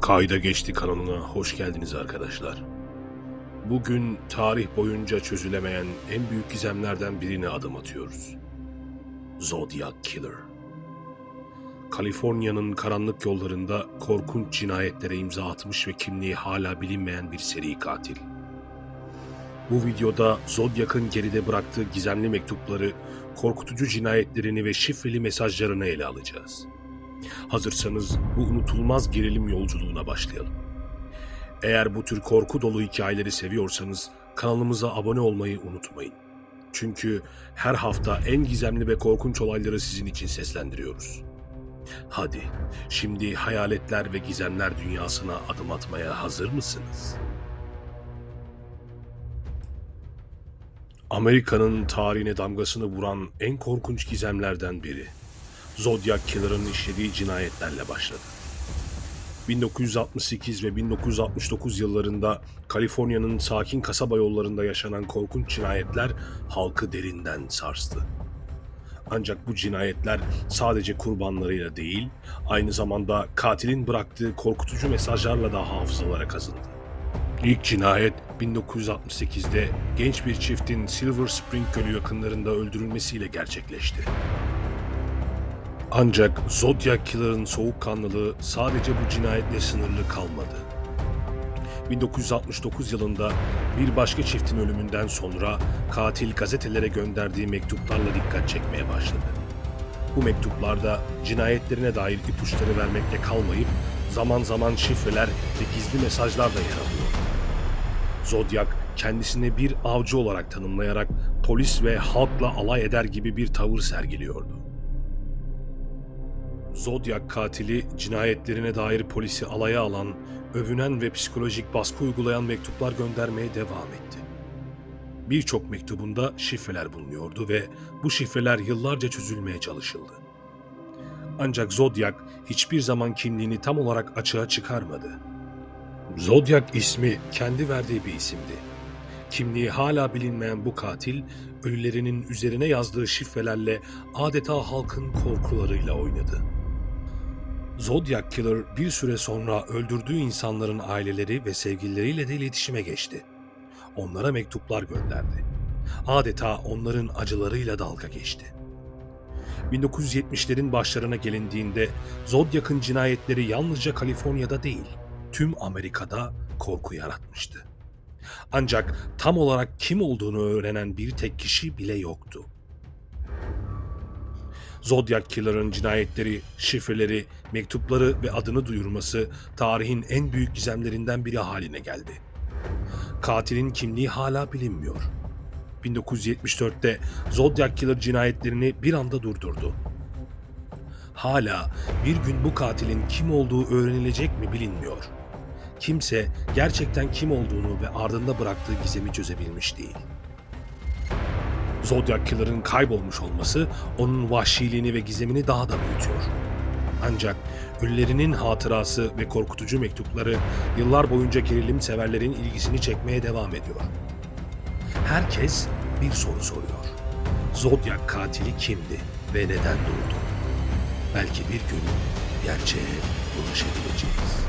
Kayda Geçti kanalına hoş geldiniz arkadaşlar. Bugün tarih boyunca çözülemeyen en büyük gizemlerden birine adım atıyoruz. Zodiac Killer. Kaliforniya'nın karanlık yollarında korkunç cinayetlere imza atmış ve kimliği hala bilinmeyen bir seri katil. Bu videoda Zodiac'ın geride bıraktığı gizemli mektupları, korkutucu cinayetlerini ve şifreli mesajlarını ele alacağız. Hazırsanız bu unutulmaz gerilim yolculuğuna başlayalım. Eğer bu tür korku dolu hikayeleri seviyorsanız kanalımıza abone olmayı unutmayın. Çünkü her hafta en gizemli ve korkunç olayları sizin için seslendiriyoruz. Hadi, şimdi hayaletler ve gizemler dünyasına adım atmaya hazır mısınız? Amerika'nın tarihine damgasını vuran en korkunç gizemlerden biri. Zodiac Killer'ın işlediği cinayetlerle başladı. 1968 ve 1969 yıllarında Kaliforniya'nın sakin kasaba yollarında yaşanan korkunç cinayetler halkı derinden sarstı. Ancak bu cinayetler sadece kurbanlarıyla değil, aynı zamanda katilin bıraktığı korkutucu mesajlarla da hafızalara kazındı. İlk cinayet 1968'de genç bir çiftin Silver Spring Gölü yakınlarında öldürülmesiyle gerçekleşti. Ancak Zodiac Killer'ın soğukkanlılığı sadece bu cinayetle sınırlı kalmadı. 1969 yılında bir başka çiftin ölümünden sonra katil gazetelere gönderdiği mektuplarla dikkat çekmeye başladı. Bu mektuplarda cinayetlerine dair ipuçları vermekle kalmayıp zaman zaman şifreler ve gizli mesajlar da yer alıyor. Zodiac kendisini bir avcı olarak tanımlayarak polis ve halkla alay eder gibi bir tavır sergiliyordu. Zodiac katili cinayetlerine dair polisi alaya alan, övünen ve psikolojik baskı uygulayan mektuplar göndermeye devam etti. Birçok mektubunda şifreler bulunuyordu ve bu şifreler yıllarca çözülmeye çalışıldı. Ancak Zodiac hiçbir zaman kimliğini tam olarak açığa çıkarmadı. Zodiac ismi kendi verdiği bir isimdi. Kimliği hala bilinmeyen bu katil, ölülerinin üzerine yazdığı şifrelerle adeta halkın korkularıyla oynadı. Zodiac Killer bir süre sonra öldürdüğü insanların aileleri ve sevgilileriyle de iletişime geçti. Onlara mektuplar gönderdi. Adeta onların acılarıyla dalga geçti. 1970'lerin başlarına gelindiğinde Zodiac'ın cinayetleri yalnızca Kaliforniya'da değil, tüm Amerika'da korku yaratmıştı. Ancak tam olarak kim olduğunu öğrenen bir tek kişi bile yoktu. Zodiac Killer'ın cinayetleri, şifreleri, mektupları ve adını duyurması tarihin en büyük gizemlerinden biri haline geldi. Katilin kimliği hala bilinmiyor. 1974'te Zodiac Killer cinayetlerini bir anda durdurdu. Hala bir gün bu katilin kim olduğu öğrenilecek mi bilinmiyor. Kimse gerçekten kim olduğunu ve ardında bıraktığı gizemi çözebilmiş değil. Zodiac Killer'ın kaybolmuş olması onun vahşiliğini ve gizemini daha da büyütüyor. Ancak ölülerinin hatırası ve korkutucu mektupları yıllar boyunca gerilim severlerin ilgisini çekmeye devam ediyor. Herkes bir soru soruyor. Zodiac katili kimdi ve neden durdu? Belki bir gün gerçeğe ulaşabileceğiz.